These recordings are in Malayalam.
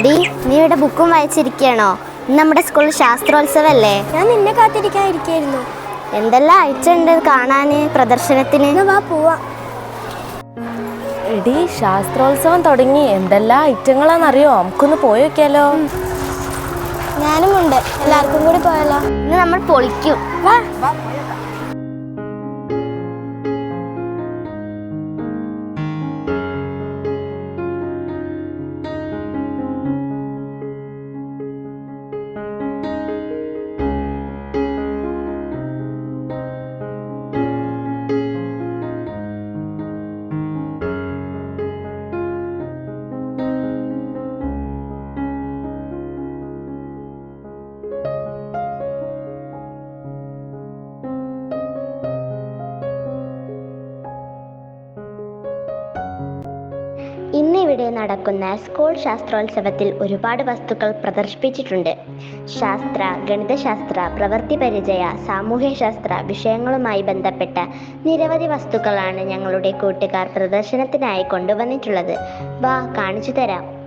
എടി നീ ഇവിടെ ബുക്കും വായിച്ചിരിക്കുകയാണോ ഇന്ന് നമ്മുടെ സ്കൂളിൽ ശാസ്ത്രോത്സവല്ലേ? ഞാൻ നിന്നെ കാത്തിരിക്കാതിരിക്കായിരുന്നു എന്തെല്ലാം അയച്ചുണ്ട് കാണാന് പ്രദർശനത്തിന്? വാ പോവാ. എടി ശാസ്ത്രോത്സവം തുടങ്ങി. എന്തെല്ലാം ഐറ്റങ്ങളാണെന്നറിയോ? നമുക്കൊന്ന് പോയി നോക്കിയാലോ? ഞാനും ഉണ്ട്. എല്ലാവർക്കും കൂടി പോയാലോ? ഇന്ന് നമ്മൾ പൊളിക്കും. വാ. ഇന്നിവിടെ നടക്കുന്ന സ്കൂൾ ശാസ്ത്രോത്സവത്തിൽ ഒരുപാട് വസ്തുക്കൾ പ്രദർശിപ്പിച്ചിട്ടുണ്ട്. ശാസ്ത്ര ഗണിതശാസ്ത്ര പ്രവൃത്തി പരിചയ സാമൂഹ്യശാസ്ത്ര വിഷയങ്ങളുമായി ബന്ധപ്പെട്ട നിരവധി വസ്തുക്കളാണ് ഞങ്ങളുടെ കൂട്ടുകാർ പ്രദർശനത്തിനായി കൊണ്ടുവന്നിട്ടുള്ളത്. വാ കാണിച്ചു തരാം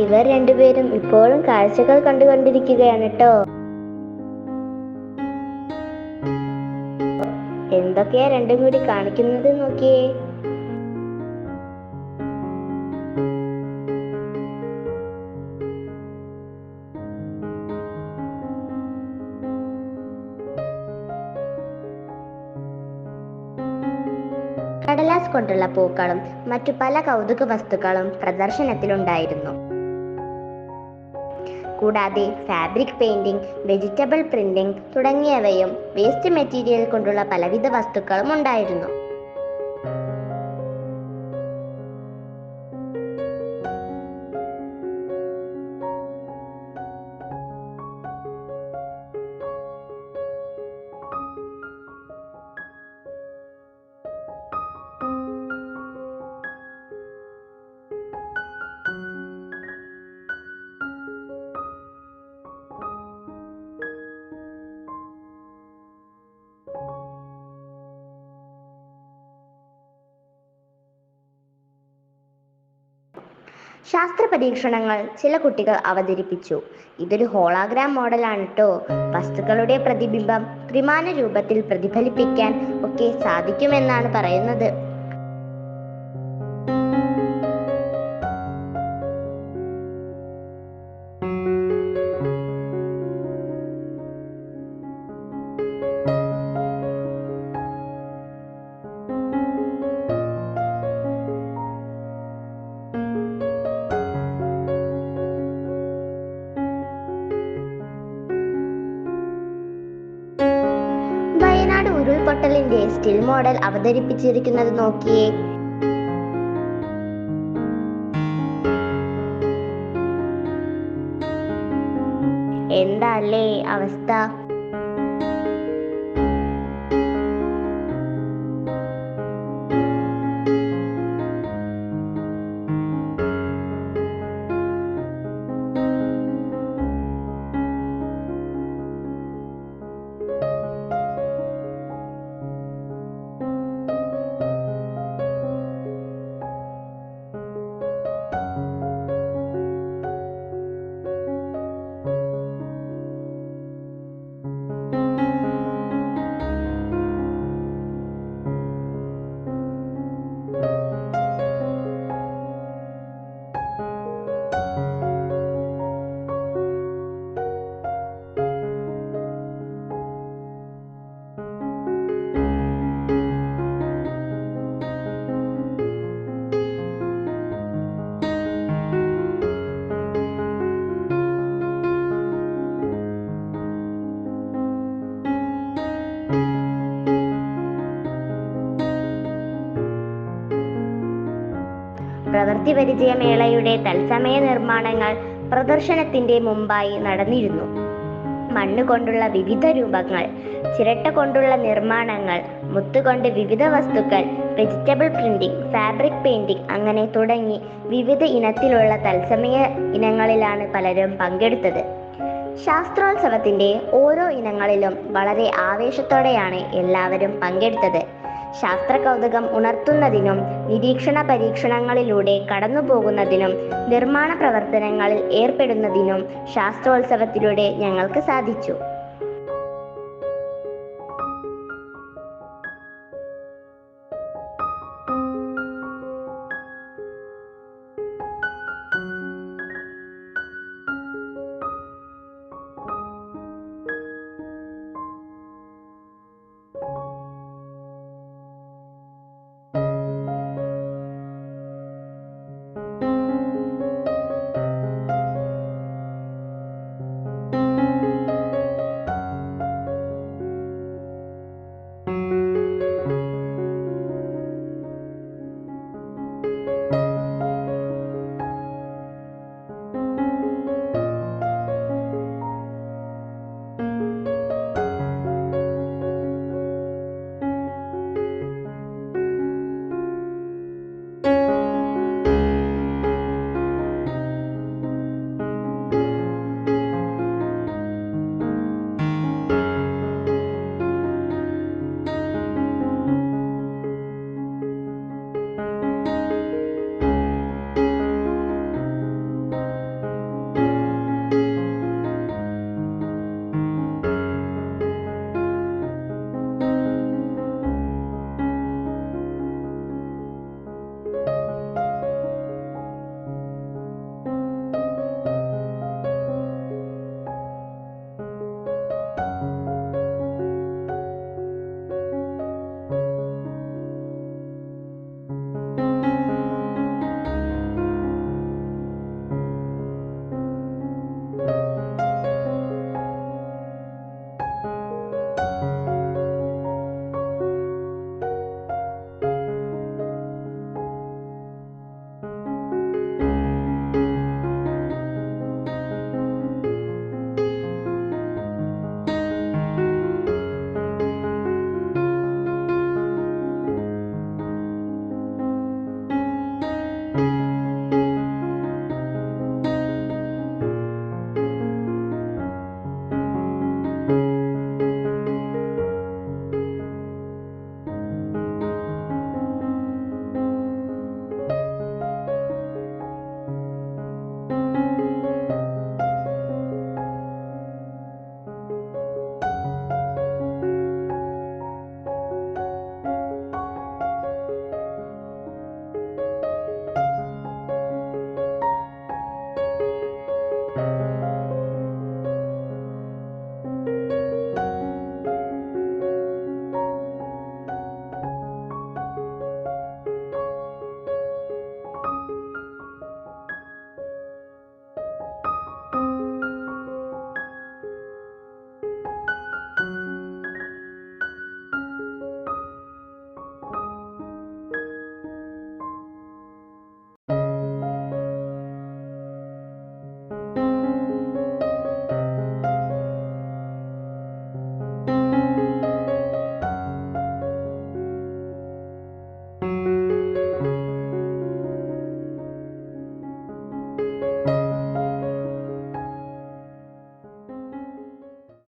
ഇവർ രണ്ടുപേരും ഇപ്പോഴും കാഴ്ചകൾ കണ്ടുകൊണ്ടിരിക്കുകയാണ് കേട്ടോ. എന്തൊക്കെയാ രണ്ടും കൂടി കാണിക്കുന്നത് നോക്കിയേ. കടലാസ് കൊണ്ടുള്ള പൂക്കളും മറ്റു പല കൗതുക വസ്തുക്കളും പ്രദർശനത്തിലുണ്ടായിരുന്നു. കൂടാതെ ഫാബ്രിക് പെയിന്റിംഗ് വെജിറ്റബിൾ പ്രിന്റിംഗ് തുടങ്ങിയവയും വേസ്റ്റ് മെറ്റീരിയൽ കൊണ്ടുള്ള പലവിധ വസ്തുക്കളും ഉണ്ടായിരുന്നു. ശാസ്ത്ര പരീക്ഷണങ്ങൾ ചില കുട്ടികൾ അവതരിപ്പിച്ചു. ഇതൊരു ഹോളോഗ്രാം മോഡലാണ് കേട്ടോ വസ്തുക്കളുടെ പ്രതിബിംബം ത്രിമാന രൂപത്തിൽ പ്രതിഫലിപ്പിക്കാൻ ഒക്കെ സാധിക്കുമെന്നാണ് പറയുന്നത്. മോഡൽ അവതരിപ്പിച്ചിരിക്കുന്നത് നോക്കിയേ. എന്താ അല്ലേ അവസ്ഥ? പ്രവൃത്തി പരിചയമേളയുടെ തത്സമയ നിർമ്മാണങ്ങൾ പ്രദർശനത്തിന്റെ മുമ്പായി നടന്നിരുന്നു. മണ്ണ് കൊണ്ടുള്ള വിവിധ രൂപങ്ങൾ ചിരട്ട കൊണ്ടുള്ള നിർമ്മാണങ്ങൾ മുത്തുകൊണ്ട് വിവിധ വസ്തുക്കൾ വെജിറ്റബിൾ പ്രിന്റിംഗ് ഫാബ്രിക് പെയിന്റിംഗ് അങ്ങനെ തുടങ്ങി വിവിധ ഇനത്തിലുള്ള തത്സമയ ഇനങ്ങളിലാണ് പലരും പങ്കെടുത്തത്. ശാസ്ത്രോത്സവത്തിന്റെ ഓരോ ഇനങ്ങളിലും വളരെ ആവേശത്തോടെയാണ് എല്ലാവരും പങ്കെടുത്തത്. ശാസ്ത്ര കൗതുകം ഉണർത്തുന്നതിനും നിരീക്ഷണ പരീക്ഷണങ്ങളിലൂടെ കടന്നുപോകുന്നതിനും നിർമ്മാണ പ്രവർത്തനങ്ങളിൽ ഏർപ്പെടുന്നതിനും ശാസ്ത്രോത്സവത്തിലൂടെ ഞങ്ങൾക്ക് സാധിച്ചു.